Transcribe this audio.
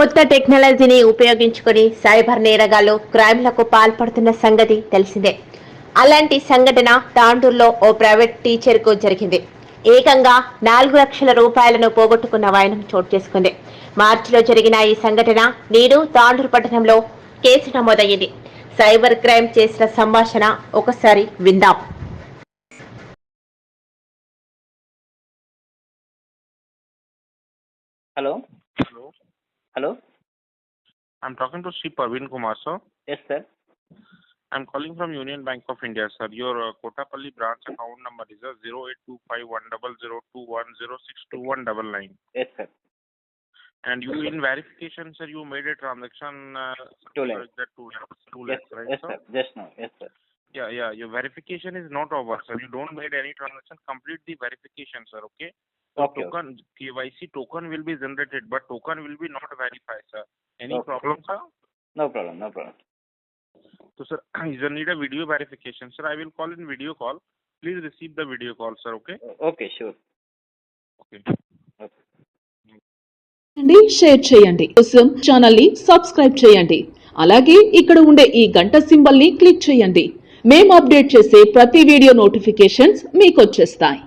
కొత్త టెక్నాలజీని ఉపయోగించుకొని సైబర్ నేరగాళ్ళు క్రైమ్లకు పాల్పడుతున్న సంగతి తెలిసిందే. అలాంటి సంఘటన తాండూరులో ఓ ప్రైవేట్ టీచర్కు జరిగింది. ఏకంగా నాలుగు లక్షల రూపాయలను పోగొట్టుకున్న వైనం చోటు చేసుకుంది. మార్చిలో జరిగిన ఈ సంఘటన నేడు తాండూరు పట్టణంలో కేసు నమోదయ్యింది. సైబర్ క్రైమ్ చేసిన సంభాషణ ఒకసారి విందాం. Hello? Hello. I'm talking to Sri Parveen Kumar, sir. Yes, sir. I'm calling from Union Bank of India, sir. Your uh, Kotapalli branch account number is uh, 082510021062199. Yes, sir. And you, in verification, sir, you made a transaction. Uh, Two lakhs. two lakhs, two Yes, lakhs, right, yes, sir? sir. Just now. Yes, sir. Yeah, yeah. Your verification is not over, sir. You don't made any transaction. Complete the verification, sir. Okay. Okay, token KYC token will be generated, but token will be not verified, sir. Any Okay. problem, sir? No problem, no problem. So, sir, you need a video verification, sir. I will call in video call. Please receive the video call, sir. Okay. Okay, sure. Okay. Share చేయండి కోసం ఛానల్ని subscribe చేయండి అలాగే ఇక్కడ ఉండే ఈ గంట సింబల్ని క్లిక్ చేయండి మేము అప్డేట్ చేసే ప్రతి వీడియో నోటిఫికేషన్స్ మీకు వచ్చేస్తాయి